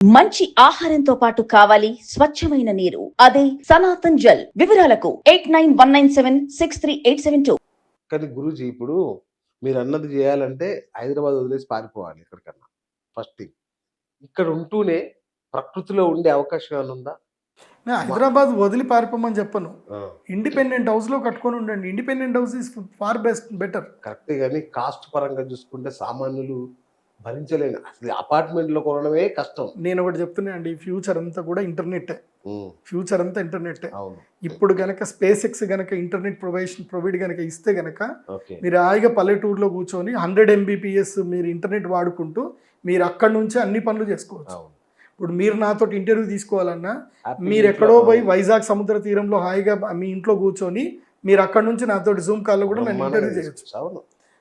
మంచి ఆహారంతో పాటు కావాలి స్వచ్ఛమైన నీరు. అదే సనాతన్ జల్. వివరాలకు eight nine one nine seven six three eight seven two. కానీ గురూజీ ఇప్పుడు మీరు అన్నది చేయాలంటే హైదరాబాద్ వదిలేసి పారిపోవాలి ఎక్కడికన్నా. ఫస్ట్ థింగ్ ఇక్కడ ఉంటూనే ప్రకృతిలో ఉండే అవకాశం ఏమైనా ఉందా? నేను హైదరాబాద్ వదిలి పారిపోమని చెప్పను. ఇండిపెండెంట్ హౌస్లో కట్టుకొని ఉండండి. Independent house is far best better కరెక్టే కానీ కాస్ట్ పరంగా చూసుకుంటే సామాన్యులు భరించలేని. అసలు అపార్ట్మెంట్లో కొనడమే కష్టం. నేను ఒకటి చెప్తున్నా అండి ఫ్యూచర్ అంతా కూడా ఇంటర్నెట్ ఫ్యూచర్ అంతా ఇంటర్నెట్ ఇప్పుడు గనక స్పేస్ ఎక్స్ గనక ఇంటర్నెట్ ప్రొవైషన్ ప్రొవైడ్ గనక ఇస్తే గనక మీరు హాయిగా పల్లెటూరులో కూర్చొని హండ్రెడ్ ఎంబీపీఎస్ మీరు ఇంటర్నెట్ వాడుకుంటూ మీరు అక్కడి నుంచి అన్ని పనులు చేసుకోవచ్చు. ఇప్పుడు మీరు నాతో ఇంటర్వ్యూ తీసుకోవాలన్నా మీరు ఎక్కడో పోయి వైజాగ్ సముద్ర తీరంలో హాయిగా మీ ఇంట్లో కూర్చొని మీరు అక్కడ నుంచి నాతో జూమ్ కాల్లో కూడా నన్ను ఇంటర్వ్యూ చేయొచ్చు.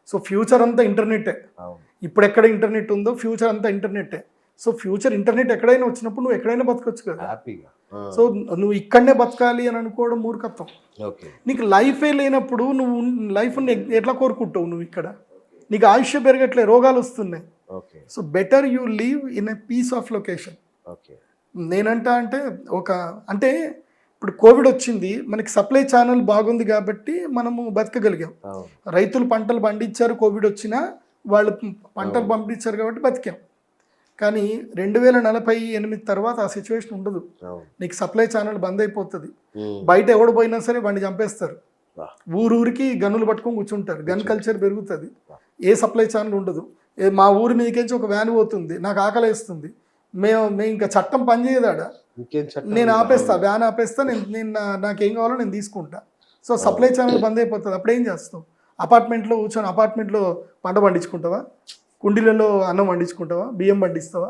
సో ఫ్యూచర్ అంతా ఇంటర్నెట్టే అవును. ఇప్పుడు ఎక్కడ ఇంటర్నెట్ ఉందో ఫ్యూచర్ అంతా ఇంటర్నెట్టే. సో ఫ్యూచర్ ఇంటర్నెట్ ఎక్కడైనా వచ్చినప్పుడు నువ్వు ఎక్కడైనా బతకొచ్చు కదా. హ్యాపీగా. సో నువ్వు ఇక్కడనే బతకాలి అని అనుకోవడం మూర్ఖత్వం. ఓకే. నీకు లైఫే లేనప్పుడు నువ్వు లైఫ్ని ఎట్లా కోరుకుంటావు నువ్వు ఇక్కడ? నీకు ఆయుష్ పెరగట్లే రోగాలు వస్తున్నాయి. Okay. So better you leave in a piece of location. Okay. నేనంటా అంటే ఒక అంటే ఇప్పుడు కోవిడ్ వచ్చింది మనకి సప్లై ఛానల్ బాగుంది కాబట్టి మనము బతకగలిగాం. రైతులు పంటలు పండించారు కోవిడ్ వచ్చినా వాళ్ళు పంటలు పండించారు కాబట్టి బతికాం. కానీ రెండు వేల నలభై ఎనిమిది తర్వాత ఆ సిచ్యువేషన్ ఉండదు. నీకు సప్లై ఛానల్ బంద్ అయిపోతుంది. బయట ఎవడు పోయినా సరే వాడిని చంపేస్తారు. ఊరూరికి గన్నులు పట్టుకొని కూర్చుంటారు. గన్ కల్చర్ పెరుగుతుంది. ఏ సప్లై ఛానల్ ఉండదు. మా ఊరి మీదకించి ఒక వ్యాన్ పోతుంది. నాకు ఆకలి వేస్తుంది మేము మేము ఇంకా చట్టం పనిచేయదు ఆడ ఇంకేం చట్టం నేను? ఆపేస్తా వ్యాన్ ఆపేస్తా నేను నేను నాకేం కావాలో నేను తీసుకుంటా. సో సప్లై ఛానల్ బంద్ అయిపోతుంది. అప్పుడు ఏం చేస్తావు? అపార్ట్మెంట్లో కూర్చొని అపార్ట్మెంట్లో పంట పండించుకుంటావా? కుండీలలో అన్నం పండించుకుంటావా? బియ్యం పండిస్తావా?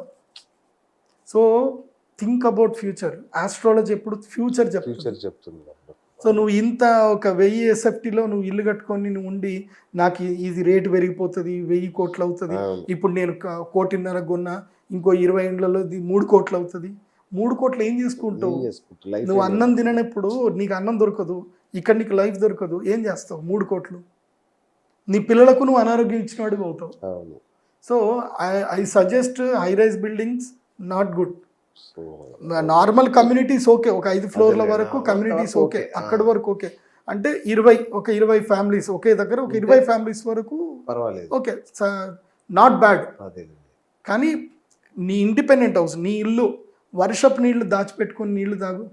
So think about future astrology ఎప్పుడు ఫ్యూచర్ చెప్తుంది. ఫ్యూచర్ చెప్తుంది సో నువ్వు ఇంత ఒక వెయ్యి ఎస్ఎఫ్టీలో నువ్వు ఇల్లు కట్టుకొని నువ్వు ఉండి నాకు ఇది రేటు పెరిగిపోతుంది వెయ్యి కోట్లు అవుతుంది. ఇప్పుడు నేను కోటిన్నర కొన్నా ఇంకో ఇరవై ఇండ్లలో ఇది మూడు కోట్లు అవుతుంది. మూడు కోట్లు ఏం చేసుకుంటావు? నువ్వు అన్నం తిననప్పుడు నీకు అన్నం దొరకదు ఇక్కడ నీకు లైఫ్ దొరకదు. ఏం చేస్తావు? మూడు కోట్లు. నీ పిల్లలకు నువ్వు అనారోగ్యం ఇచ్చిన వాడివి అవుతావు. So I I suggest high rise buildings not good normal communities okay ఒక ఐదు ఫ్లోర్ల వరకు కమ్యూనిటీస్ ఓకే. అక్కడి వరకు ఓకే అంటే ఇరవై ఒక ఇరవై ఫ్యామిలీస్ ఒకే దగ్గర ఒక ఇరవై ఫ్యామిలీస్ వరకు పర్వాలేదు. ఓకే నాట్ బ్యాడ్ అదే కానీ నీ ఇండిపెండెంట్ హౌస్ నీ ఇల్లు వర్షపు నీళ్ళు దాచిపెట్టుకొని నీళ్ళు తాగు.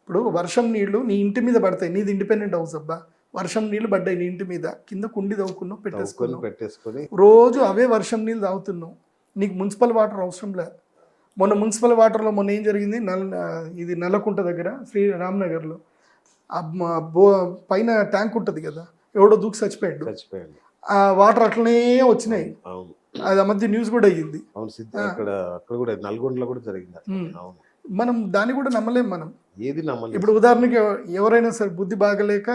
ఇప్పుడు వర్షం నీళ్ళు నీ ఇంటి మీద పడతాయి నీది ఇండిపెండెంట్ హౌస్ అబ్బా. వర్షం నీళ్ళు పడ్డాయి నీ ఇంటి మీద. కింద కుండి తవ్వుకున్నావు తవ్వుకొని పెట్టేసుకున్నావు పెట్టేసుకొని. రోజు అవే వర్షం నీళ్ళు తాగుతున్నావు నీకు మున్సిపల్ వాటర్ అవసరం లే మొన్న మున్సిపల్ వాటర్లో మొన్న ఏం జరిగింది? నల్ ఇది నల్లకుంట దగ్గర శ్రీ రామ్నగర్లో. బో పైన ట్యాంక్ ఉంటుంది కదా ఎవడో దూకి చచ్చిపోయాడు. చచ్చిపోయాడు. ఆ వాటర్ అట్లనే వచ్చినాయి. అది ఆ మధ్య న్యూస్ కూడా అయ్యింది. అవును సిద్ధ అక్కడ అక్కడ కూడా నల్గొండలో కూడా జరిగింది. అవును. మనం దాన్ని కూడా నమ్మలేం మనం. ఏది నమ్మలేదు ఇప్పుడు ఉదాహరణకి ఎవ- ఎవరైనా సరే బుద్ధి బాగలేక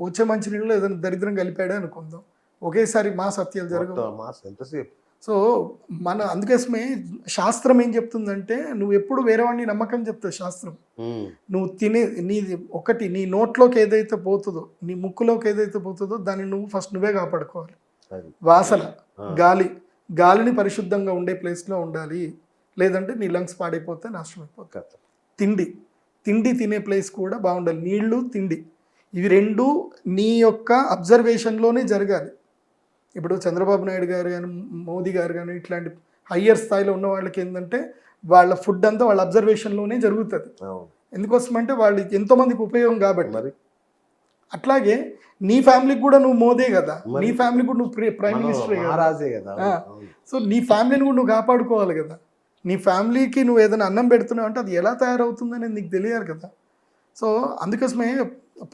వచ్చే మంచి నీళ్ళు ఏదైనా దరిద్రం కలిపాడే అనుకుందాం. ఒకేసారి మా సత్యాలు జరగవు. సో మన అందుకోసమే శాస్త్రం ఏం చెప్తుందంటే నువ్వు ఎప్పుడు వేరే వాడిని నమ్మకం చెప్తావు శాస్త్రం. నువ్వు తినే నీది ఒకటి నీ నోట్లోకి ఏదైతే పోతుందో నీ ముక్కులోకి ఏదైతే పోతుందో దాన్ని నువ్వు ఫస్ట్ నువ్వే కాపాడుకోవాలి. వాసన. గాలి గాలిని పరిశుద్ధంగా ఉండే ప్లేస్లో ఉండాలి. లేదంటే నీ లంగ్స్ పాడైపోతే నాశనం అయిపోతుంది. తిండి తిండి తినే ప్లేస్ కూడా బాగుండాలి. నీళ్ళు తిండి. ఇవి రెండు నీ యొక్క అబ్జర్వేషన్లోనే జరగాలి. ఇప్పుడు చంద్రబాబు నాయుడు గారు కానీ మోదీ గారు కానీ ఇట్లాంటి హయ్యర్ స్థాయిలో ఉన్న వాళ్ళకి ఏంటంటే వాళ్ళ ఫుడ్ అంతా వాళ్ళ అబ్జర్వేషన్లోనే జరుగుతుంది. ఎందుకోసం అంటే వాళ్ళకి ఎంతోమందికి ఉపయోగం కాబట్టి. మరి? అట్లాగే నీ ఫ్యామిలీకి కూడా నువ్వు మోదే కదా. నీ ఫ్యామిలీకి కూడా నువ్వు ప్రైమ్ మనం మినిస్టర్ కదా. సో నీ ఫ్యామిలీని కూడా నువ్వు కాపాడుకోవాలి కదా. నీ ఫ్యామిలీకి నువ్వు ఏదైనా అన్నం పెడుతున్నావు అంటే అది ఎలా తయారవుతుందనేది నీకు తెలియాలి కదా. సో అందుకోసమే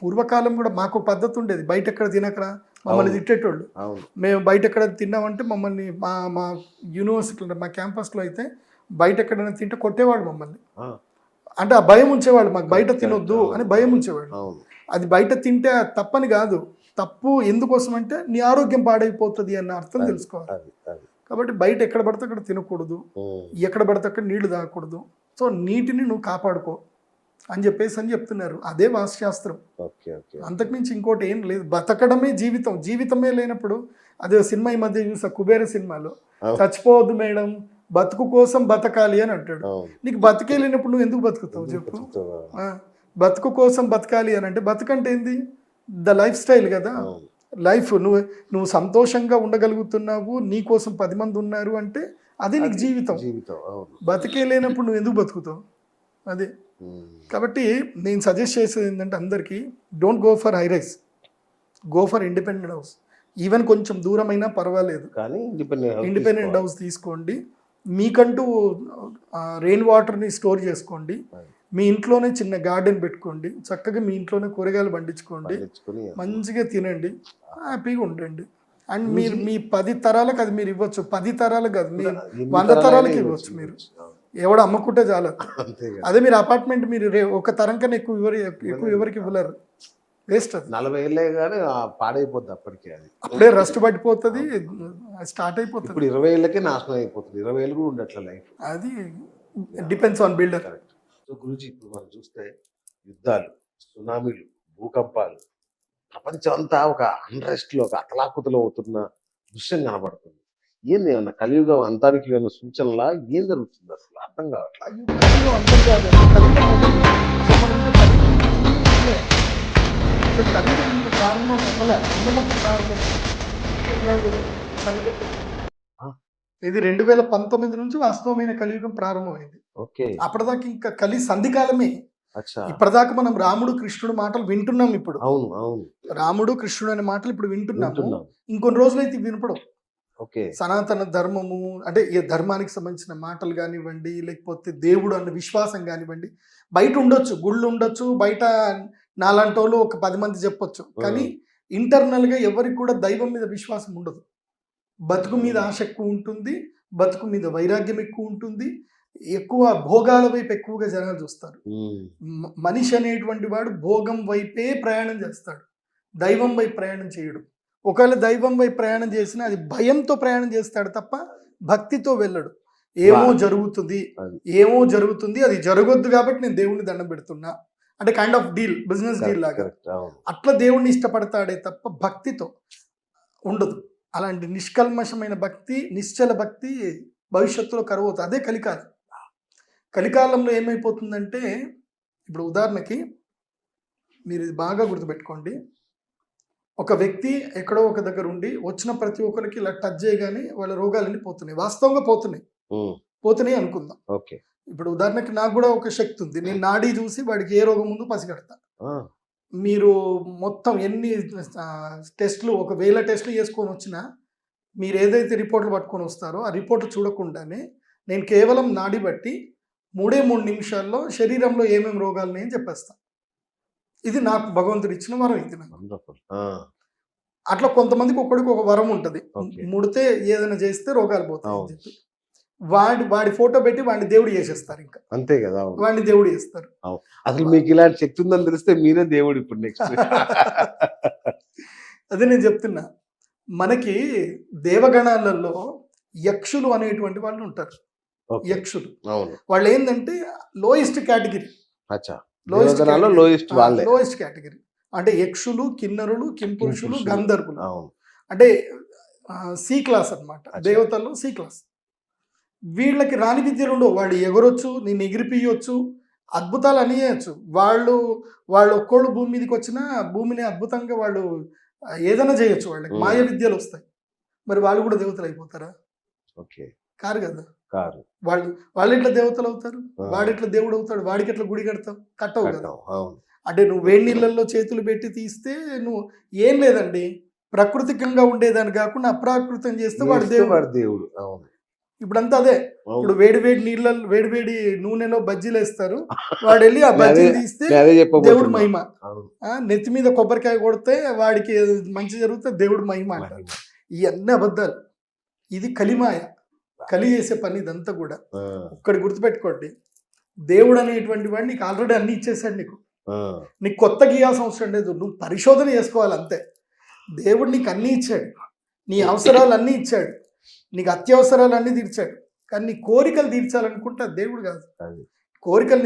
పూర్వకాలం కూడా మాకు పద్ధతి ఉండేది. బయట ఎక్కడ తినకరా మమ్మల్ని. తిట్టేటోళ్ళు. మేము బయట ఎక్కడ తిన్నామంటే మమ్మల్ని మా మా యూనివర్సిటీలో మా క్యాంపస్లో అయితే బయట ఎక్కడైనా తింటే కొట్టేవాడు మమ్మల్ని. అంటే ఆ భయం ఉంచేవాడు మాకు. బయట తినొద్దు. అని భయం ఉంచేవాడు అది బయట తింటే తప్పని కాదు. తప్పు ఎందుకోసం అంటే నీ ఆరోగ్యం పాడైపోతుంది అన్న అర్థం తెలుసుకోవాలి. కాబట్టి బయట ఎక్కడ పడితే అక్కడ తినకూడదు. ఎక్కడ పడితే అక్కడ నీళ్ళు తాగకూడదు. సో నీటిని నువ్వు కాపాడుకో అని చెప్పేసి అని చెప్తున్నారు. అదే వాస్తుశాస్త్రం అంతకుమించి ఇంకోటి ఏం లేదు. బతకడమే జీవితం. జీవితమే లేనప్పుడు అదే సినిమా ఈ మధ్య చూసా కుబేర సినిమాలో. చచ్చిపోవద్దు మేడం బతుకు కోసం బతకాలి అని అంటాడు. నీకు బతికే లేనప్పుడు నువ్వు ఎందుకు బతుకుతావు చెప్పు. బతుకు కోసం బతకాలి అని అంటే బతుకంటే ఏంది? ద లైఫ్ స్టైల్ కదా. లైఫ్ నువ్వు నువ్వు సంతోషంగా ఉండగలుగుతున్నావు నీ కోసం పది మంది ఉన్నారు అంటే అది నీకు జీవితం. జీవితం బతికే లేనప్పుడు నువ్వు ఎందుకు బతుకుతావు? అదే. కాబట్టి నేను సజెస్ట్ చేసేది ఏంటంటే అందరికీ don't go for high rise go for independent house even కొంచెం దూరమైనా పర్వాలేదు. కానీ ఇండిపెండెంట్ ఇండిపెండెంట్ హౌస్ తీసుకోండి. మీకంటూ రెయిన్ వాటర్ని స్టోర్ చేసుకోండి. మీ ఇంట్లోనే చిన్న గార్డెన్ పెట్టుకోండి. చక్కగా మీ ఇంట్లోనే కూరగాయలు పండించుకోండి. మంచిగా తినండి. హ్యాపీగా ఉండండి. అండ్ మీరు మీ పది తరాలకు అది మీరు ఇవ్వచ్చు. పది తరాలకు కాదు మీ ఎన్ని వంద తరాలకి ఇవ్వచ్చు, మీరు. ఎవడు అమ్మకుంటే చాలు. అదే మీరు అపార్ట్మెంట్ మీరు ఒక తరం కన్నా ఎక్కువ ఎవరు ఎక్కువ ఎవరికి ఇవ్వలేరు. వేస్ట్ అది. నలభై ఏళ్ళే కానీ పాడైపోద్ది అప్పటికే అది. అప్పుడే రస్ట్ పడిపోతుంది స్టార్ట్ అయిపోతుంది. ఇప్పుడు ఇరవై ఏళ్ళకే నాశనం అయిపోతుంది. ఇరవై ఏళ్ళు కూడా ఉండట్లే లైఫ్. అది depends on builder. Correct so Guruji ఇప్పుడు మనం చూస్తే యుద్ధాలు సునామీలు భూకంపాలు ప్రపంచం అంతా ఒక అండ్రెస్ట్లో ఒక అతలాకుతలో అవుతున్న దృశ్యం కనబడుతుంది. ఏంది ఏమన్నా కలియుగం అంతానికి ఏమైనా సూచనలా? ఏం జరుగుతుంది అసలు? అర్థం కావట్లా? ఇది రెండు వేల పంతొమ్మిది నుంచి వాస్తవమైన కలియుగం ప్రారంభమైంది. అప్పటిదాకా ఇంకా కలి సంధికాలమే ఇప్పటిదాకా మనం రాముడు కృష్ణుడు మాటలు వింటున్నాం ఇప్పుడు. అవును అవును. రాముడు కృష్ణుడు అనే మాటలు ఇప్పుడు వింటున్నాము. వింటున్నాం. ఇంకొన్ని రోజులైతే ఇవి వినపడం ఓకే. సనాతన ధర్మము అంటే ఏ ధర్మానికి సంబంధించిన మాటలు కానివ్వండి లేకపోతే దేవుడు అన్న విశ్వాసం కానివ్వండి బయట ఉండొచ్చు గుళ్ళు ఉండొచ్చు బయట నాలాంటి వాళ్ళు ఒక పది మంది చెప్పొచ్చు. కానీ ఇంటర్నల్గా ఎవరికి కూడా దైవం మీద విశ్వాసం ఉండదు. బతుకు మీద ఆశ ఎక్కువ ఉంటుంది బతుకు మీద వైరాగ్యం ఎక్కువ ఉంటుంది ఎక్కువ భోగాల వైపు ఎక్కువగా జనాలు చూస్తారు. మనిషి అనేటువంటి వాడు భోగం వైపే ప్రయాణం చేస్తాడు. దైవం వైపు ప్రయాణం చేయడు. ఒకవేళ దైవం వైపు ప్రయాణం చేసినా అది భయంతో ప్రయాణం చేస్తాడు తప్ప భక్తితో వెళ్ళడు. ఏమో జరుగుతుంది. ఏమో జరుగుతుంది. అది జరగొద్దు కాబట్టి నేను దేవుడిని దండం పెడుతున్నా. అంటే kind of deal business deal లాగా. అట్లా దేవుడిని ఇష్టపడతాడే తప్ప భక్తితో ఉండదు. అలాంటి నిష్కల్మషమైన భక్తి నిశ్చల భక్తి భవిష్యత్తులో కరువు అవుతుంది. అదే కలికాలం. కలికాలంలో ఏమైపోతుందంటే ఇప్పుడు ఉదాహరణకి మీరు ఇది బాగా గుర్తుపెట్టుకోండి. ఒక వ్యక్తి ఎక్కడో ఒక దగ్గర ఉండి వచ్చిన ప్రతి ఒక్కరికి ఇలా టచ్ చేయగానే వాళ్ళ రోగాలన్నీ పోతున్నాయి. వాస్తవంగా పోతున్నాయి. పోతున్నాయి అనుకుందాం. ఓకే. ఇప్పుడు ఉదాహరణకి నాకు కూడా ఒక శక్తి ఉంది. నేను నాడీ చూసి వాడికి ఏ రోగం ఉందో పసిగడతా. మీరు మొత్తం ఎన్ని టెస్ట్లు ఒక వేల టెస్ట్లు చేసుకొని వచ్చినా మీరు ఏదైతే రిపోర్ట్లు పట్టుకొని వస్తారో ఆ రిపోర్ట్లు చూడకుండానే నేను కేవలం నాడి బట్టి మూడే మూడు నిమిషాల్లో శరీరంలో ఏమేమి రోగాలు ఉన్నాయని చెప్పేస్తా. ఇది నాకు భగవంతుడు ఇచ్చిన వరం ఇది నాకు. అట్లా కొంతమందికి ఒక్కడికి ఒక వరం ఉంటుంది. ముడితే ఏదైనా చేస్తే రోగాలు పోతాయి. చెప్పి. వాడి వాడి ఫోటో పెట్టి వాడిని దేవుడు చేసేస్తారు ఇంకా. అంతే కదా వాడిని దేవుడు చేస్తారు. అసలు మీకు ఇలాంటి శక్తి ఉందని తెలిస్తే మీరే దేవుడు ఇప్పుడు నెక్స్ట్ అదే నేను చెప్తున్నా. మనకి దేవగణాలలో యక్షులు అనేటువంటి వాళ్ళు ఉంటారు. యక్షులు వాళ్ళు ఏంటంటే lowest category. Lowest lowest category. అంటే యక్షులు కిన్నరులు కింపురుషులు. గంధర్వులు. అంటే సి క్లాస్ అన్నమాట. అచ్చా. దేవతల్లో సి క్లాస్. వీళ్ళకి రాని విద్యలు ఉండవు. వాళ్ళు ఎగరొచ్చు నేను ఎగిరిపియొచ్చు అద్భుతాలు అని చేయొచ్చు వాళ్ళు వాళ్ళు ఒక్కోళ్ళు భూమి మీదకి వచ్చినా భూమిని అద్భుతంగా వాళ్ళు ఏదైనా చేయొచ్చు వాళ్ళకి. మాయ విద్యలు వస్తాయి. మరి వాళ్ళు కూడా దేవతలు అయిపోతారా? ఓకే. కారు కదా? కారు. వాళ్ళు వాళ్ళు ఎట్లా దేవతలు అవుతారు వాడు ఎట్లా దేవుడు అవుతాడు వాడికి ఎట్లా గుడి కడతావు కట్టవు కదా అంటే నువ్వు వేడి నీళ్ళల్లో చేతులు పెట్టి తీస్తే నువ్వు ఏం లేదండి. ప్రకృతికంగా ఉండేదాన్ని కాకుండా అప్రాకృతం చేస్తే వాడు దేవుడు. వాడు దేవుడు అవును. ఇప్పుడంతా అదే. ఇప్పుడు వేడి వేడి నీళ్ళల్లో వేడి వేడి నూనెలో బజ్జీలు వేస్తారు. వాడు వెళ్ళి ఆ బజ్జీలు తీస్తే దేవుడు. మహిమ. నెత్తి మీద కొబ్బరికాయ కొడితే వాడికి మంచి జరిగితే దేవుడు మహిమ అంటారు. ఇవన్నీ అబద్ధాలు. ఇది కలిమాయ. కలి చేసే పని ఇదంతా కూడా. ఒక్కటి గుర్తుపెట్టుకోండి. దేవుడు అనేటువంటి వాడు నీకు ఆల్రెడీ అన్ని ఇచ్చేసాడు నీకు. నీకు కొత్త గీయాల్సిన అవసరం లేదు. నువ్వు పరిశోధన చేసుకోవాలి అంతే. దేవుడు నీకు అన్నీ ఇచ్చాడు. నీ అవసరాలు అన్నీ ఇచ్చాడు. నీకు అత్యవసరాలు అన్నీ తీర్చాడు. కానీ నీ కోరికలు తీర్చాలనుకుంటే దేవుడు కాదు. కోరికలు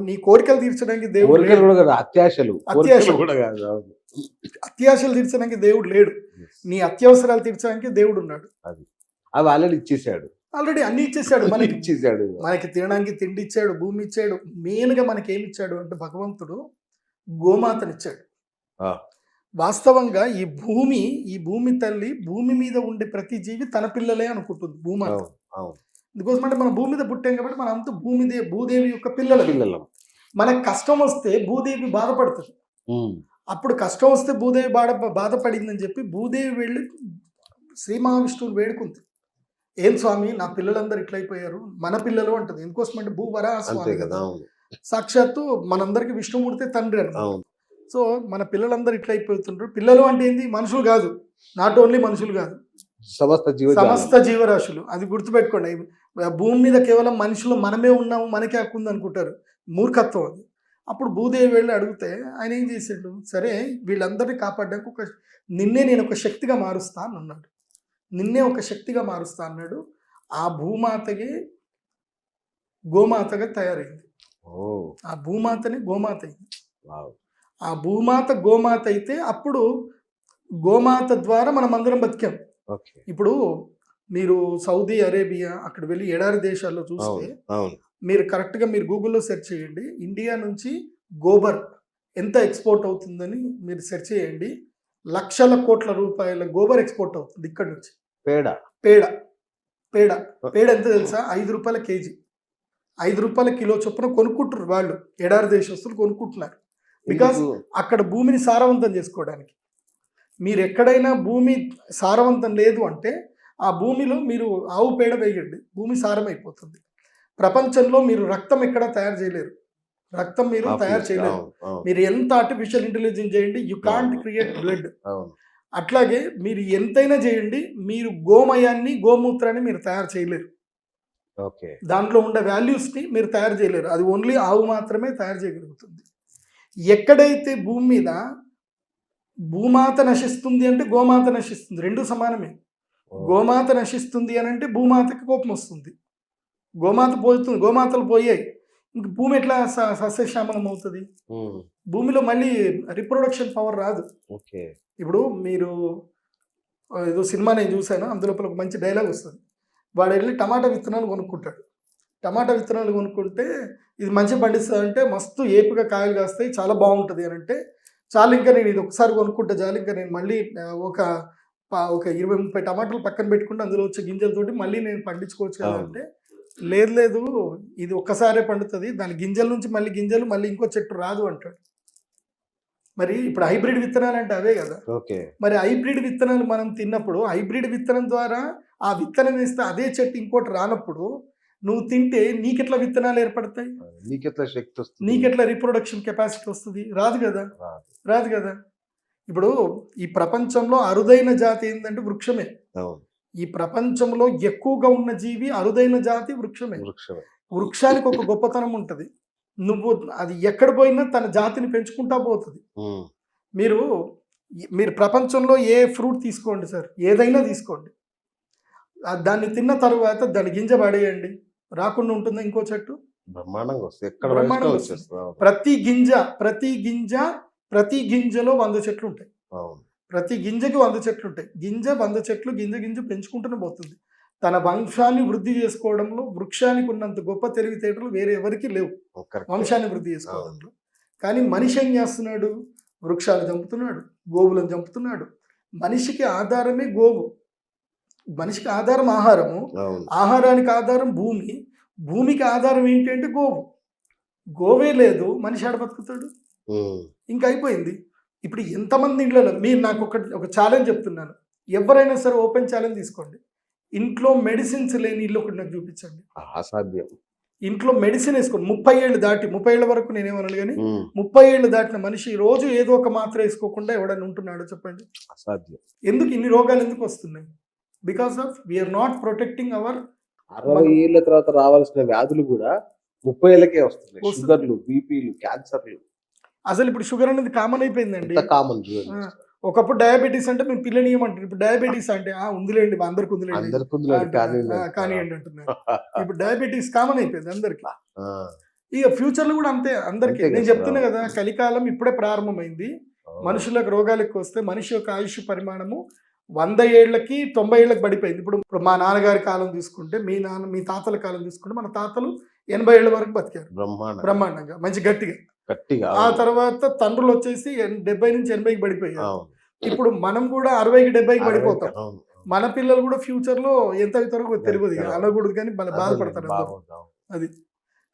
నీ- కోరికలు తీర్చడానికి దేవుడు అత్యాశలు. కోరికలు అత్యాశలు. కూడా కాదు అవును. అత్యాశలు తీర్చడానికి దేవుడు లేడు. నీ అత్యవసరాలు తీర్చడానికి దేవుడు ఉన్నాడు. అవి ఆల్రెడీ ఇచ్చేసాడు ఆల్రెడీ అన్ని ఇచ్చేసాడు మనకి. ఇచ్చేసాడు. మనకి తినడానికి తిండి ఇచ్చాడు భూమి ఇచ్చాడు మెయిన్గా మనకి ఏమి ఇచ్చాడు అంటే భగవంతుడు గోమాతనిచ్చాడు. వాస్తవంగా ఈ భూమి ఈ భూమి తల్లి భూమి మీద ఉండే ప్రతి జీవి తన పిల్లలే అనుకుంటుంది అవును అందుకోసం అంటే మనం భూమి మీద పుట్టాం కాబట్టి మనం అంతా భూమిదే భూదేవి యొక్క పిల్లలు. పిల్లలం. మనకు కష్టం వస్తే భూదేవి బాధపడుతుంది. అప్పుడు కష్టం వస్తే భూదేవి బాధ బాధపడిందని చెప్పి భూదేవి వెళ్ళి శ్రీ మహావిష్ణువుని వేడుకుంది ఏం స్వామి? నా పిల్లలందరూ ఇట్లయిపోయారు. మన పిల్లలు అంటది. ఎందుకోసం అంటే భూవరా స్వామి? కదా సాక్షాత్తు మనందరికి విష్ణుమూర్తి తండ్రి అవును. సో మన పిల్లలందరూ ఇట్లా అయిపోతుంటారు పిల్లలు అంటే ఏంది? మనుషులు కాదు. నాట్ ఓన్లీ మనుషులు కాదు. సమస్త జీవ సమస్త జీవరాశులు. అది గుర్తుపెట్టుకోండి. భూమి మీద కేవలం మనుషులు మనమే ఉన్నాము మనకే హక్కు ఉంది అనుకుంటారు. మూర్ఖత్వం అది. అప్పుడు భూదేవి వెళ్ళి అడిగితే ఆయన ఏం చేసాడు? సరే వీళ్ళందరినీ కాపాడడానికి ఒక నిన్నే నేను ఒక శక్తిగా మారుస్తా అని అన్నాడు. నిన్నే ఒక శక్తిగా మారుస్తా అన్నాడు. ఆ భూమాతకి గోమాతగా తయారైంది. ఆ భూమాతని గోమాత అయింది. ఆ భూమాత గోమాత అయితే అప్పుడు గోమాత ద్వారా మనం అందరం బతికాం. ఇప్పుడు మీరు సౌదీ అరేబియా అక్కడ వెళ్ళి ఎడారి దేశాల్లో చూస్తే మీరు కరెక్ట్గా మీరు గూగుల్లో సెర్చ్ చేయండి. ఇండియా నుంచి గోబర్ ఎంత ఎక్స్పోర్ట్ అవుతుందని మీరు సెర్చ్ చేయండి. లక్షల కోట్ల రూపాయల గోబర్ ఎక్స్పోర్ట్ అవుతుంది ఇక్కడ నుంచి. పేడ. పేడ. పేడ. పేడ ఎంత తెలుసా? ఐదు రూపాయల కేజీ. ఐదు రూపాయల కిలో చొప్పున కొనుక్కుంటారు వాళ్ళు. ఎడారి దేశస్తులు కొనుక్కుంటున్నారు. ఎందుకు? అక్కడ భూమిని సారవంతం చేసుకోవడానికి. మీరు ఎక్కడైనా భూమి సారవంతం లేదు అంటే ఆ భూమిలో మీరు ఆవు పేడ వేయండి. భూమి సారం అయిపోతుంది ప్రపంచంలో మీరు రక్తం ఎక్కడ తయారు చేయలేరు. రక్తం మీరు తయారు చేయలేరు. మీరు ఎంత ఆర్టిఫిషియల్ ఇంటెలిజెన్స్ చేయండి యు కాంట్ క్రియేట్ బ్లడ్ అట్లాగే మీరు ఎంతైనా చేయండి మీరు గోమయాన్ని గోమూత్రాన్ని మీరు తయారు చేయలేరు. ఓకే. దాంట్లో ఉండే వాల్యూస్ని మీరు తయారు చేయలేరు. అది ఓన్లీ ఆవు మాత్రమే తయారు చేయగలుగుతుంది. ఎక్కడైతే భూమి మీద భూమాత నశిస్తుంది అంటే గోమాత నశిస్తుంది. రెండు సమానమే. గోమాత నశిస్తుంది అని అంటే భూమాతకి కోపం వస్తుంది. గోమాత పోతుంది. గోమాతలు పోయాయి. ఇంక భూమి ఎట్లా స- సస్యశ్యామలం అవుతుంది. భూమిలో మళ్ళీ రిప్రొడక్షన్ పవర్ రాదు. ఓకే. ఇప్పుడు మీరు ఏదో సినిమా నేను చూశాను అందులో ఒక మంచి డైలాగ్ వస్తుంది. వాడు వెళ్ళి టమాటా విత్తనాలు కొనుక్కుంటాడు. టమాటా విత్తనాలు కొనుక్కుంటే ఇది మంచి పండిస్తుంది అంటే మస్తు ఏపుగా కాయలు కాస్తాయి చాలా బాగుంటుంది అని అంటే చాలు ఇంకా నేను ఇది ఒకసారి కొనుక్కుంటే చాలు ఇంకా నేను మళ్ళీ ఒక ఒక ఇరవై ముప్పై టమాటాలు పక్కన పెట్టుకుంటే అందులో వచ్చే గింజలతోటి మళ్ళీ నేను పండించుకోవచ్చు కదా. అంటే లేదు లేదు ఇది ఒక్కసారే పండుతుంది దాని గింజల నుంచి మళ్ళీ గింజలు మళ్ళీ ఇంకో చెట్టు రాదు అంటాడు. మరి ఇప్పుడు హైబ్రిడ్ విత్తనాలు అంటే అవే కదా. ఓకే. మరి హైబ్రిడ్ విత్తనాలు మనం తిన్నప్పుడు హైబ్రిడ్ విత్తనం ద్వారా ఆ విత్తనం వేస్తే అదే చెట్టు ఇంకోటి రానప్పుడు నువ్వు తింటే నీకెట్లా విత్తనాలు ఏర్పడతాయి? నీకెట్లా శక్తి వస్తుంది? నీకెట్లా రీప్రొడక్షన్ కెపాసిటీ వస్తుంది? రాదు కదా. రాదు. కదా. ఇప్పుడు ఈ ప్రపంచంలో అరుదైన జాతి ఏంటంటే వృక్షమే. ఈ ప్రపంచంలో ఎక్కువగా ఉన్న జీవి అరుదైన జాతి వృక్షమే. వృక్షమే. వృక్షానికి ఒక గొప్పతనం ఉంటుంది. నువ్వు అది ఎక్కడ పోయినా తన జాతిని పెంచుకుంటా పోతుంది. మీరు మీరు ప్రపంచంలో ఏ ఫ్రూట్ తీసుకోండి సార్? ఏదైనా తీసుకోండి. దాన్ని తిన్న తర్వాత దాని గింజ పడేయండి. రాకుండా ఉంటుందా ఇంకో చెట్టు. ప్రతి గింజ ప్రతి గింజ ప్రతి గింజలో వంద చెట్లు ఉంటాయి. ప్రతి గింజకి వంద చెట్లు ఉంటాయి. గింజ వంద చెట్లు గింజ గింజ పెంచుకుంటూనే పోతుంది. తన వంశాన్ని వృద్ధి చేసుకోవడంలో వృక్షానికి ఉన్నంత గొప్ప తెలివితేటలు వేరే ఎవరికి లేవు. వంశాన్ని వృద్ధి చేసుకోవడంలో. కానీ మనిషి ఏం చేస్తున్నాడు? వృక్షాలు చంపుతున్నాడు గోవులను చంపుతున్నాడు. మనిషికి ఆధారమే గోవు. మనిషికి ఆధారం ఆహారము. ఆహారానికి ఆధారం భూమి. భూమికి ఆధారం ఏంటి అంటే గోవు. గోవే లేదు మనిషి ఆడ బతుకుతాడు. ఇంకా అయిపోయింది. ఇప్పుడు ఎంతమంది ఇంట్లో మీరు నాకు ఒక ఒక ఛాలెంజ్ చెప్తున్నాను. ఎవరైనా సరే ఓపెన్ ఛాలెంజ్ తీసుకోండి. ఇంట్లో మెడిసిన్స్ లేని ఇల్లు ఒకటి నాకు చూపించండి. అసాధ్యం. ఇంట్లో మెడిసిన్ వేసుకోండి ముప్పై ఏళ్ళు దాటి ముప్పై ఏళ్ళ వరకు నేనేమన్నాను కానీ. ముప్పై ఏళ్ళు దాటిన మనిషి రోజు ఏదో ఒక మాత్ర వేసుకోకుండా ఎవడైనా ఉంటున్నాడో చెప్పండి? అసాధ్యం. ఎందుకు ఇన్ని రోగాలు ఎందుకు వస్తున్నాయి? Because of we're not protecting our అరవై ఏళ్ళ తర్వాత రావాల్సిన వ్యాధులు కూడా ముప్పై ఏళ్ళకే వస్తున్నాయి. షుగర్లు బీపీలు క్యాన్సర్లు అసలు ఇప్పుడు షుగర్ అనేది కామన్ అయిపోయిందండి. కామన్ ఒకప్పుడు డయాబెటీస్ అంటే మేము పిల్లని ఇప్పుడు డయాబెటీస్ అంటే ఆ ఉందిలేండి అందరికి ఉందిలేండి. కానివ్వండి అంటున్నారు. ఇప్పుడు డయాబెటీస్ కామన్ అయిపోయింది అందరికి. ఇక ఫ్యూచర్లో కూడా అంతే అందరికి. నేను. చెప్తున్నా కదా కలికాలం ఇప్పుడే ప్రారంభమైంది. మనుషులకు రోగాలు ఎక్కువ వస్తే మనిషి యొక్క ఆయుష్ పరిమాణము వంద ఏళ్ళకి తొంభై ఏళ్ళకి పడిపోయింది. ఇప్పుడు ఇప్పుడు మా నాన్నగారి కాలం తీసుకుంటే మీ నాన్న మీ తాతల కాలం తీసుకుంటే మన తాతలు ఎనభై ఏళ్ళ వరకు బతికారు. బ్రహ్మాండ బ్రహ్మాండంగా మంచి గట్టిగా. గట్టిగా ఆ తర్వాత తండ్రులు వచ్చేసి డెబ్బై నుంచి ఎనభైకి పడిపోయారు. ఇప్పుడు మనం కూడా అరవైకి డెబ్బైకి పడిపోతాం. మన పిల్లలు కూడా ఫ్యూచర్లో ఎంత అవుతారో తెలియదు. అనకూడదు కానీ మన బాధపడతారు. అది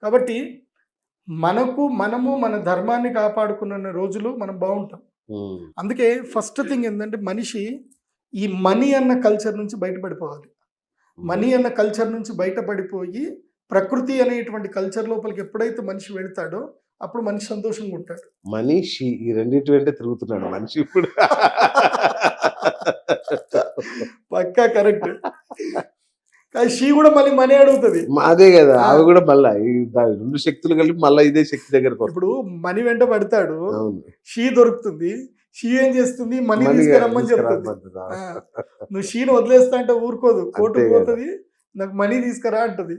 కాబట్టి మనకు మనము మన ధర్మాన్ని కాపాడుకున్న రోజులు మనం బాగుంటాం. అందుకే ఫస్ట్ థింగ్ ఏంటంటే మనిషి ఈ మనీ అన్న కల్చర్ నుంచి బయటపడిపోవాలి మనీ అన్న కల్చర్ నుంచి బయటపడిపోయి ప్రకృతి అనేటువంటి కల్చర్ లోపలికి ఎప్పుడైతే మనిషి వెళ్తాడో అప్పుడు మనిషి సంతోషంగా ఉంటాడు. మనీషి ఈ రెండింటి వెంటే తిరుగుతున్నాడు మనిషి ఇప్పుడు పక్కా కరెక్ట్. కానీ షీ కూడా మళ్ళీ మనీ అడుగుతుంది. అదే కదా అవి కూడా మళ్ళా రెండు శక్తులు కలిపి మళ్ళా ఇదే శక్తి దగ్గరకు ఇప్పుడు మనీ వెంట పడతాడు. షీ దొరుకుతుంది. షీ ఏం చేస్తుంది? మనీ మనీ తీసుకురమ్మని చెప్తుంది. నువ్వు షీని వదిలేస్తా అంటే ఊరుకోదు. కోర్టుకు కదా. పోతుంది నాకు మనీ తీసుకురా అంటది.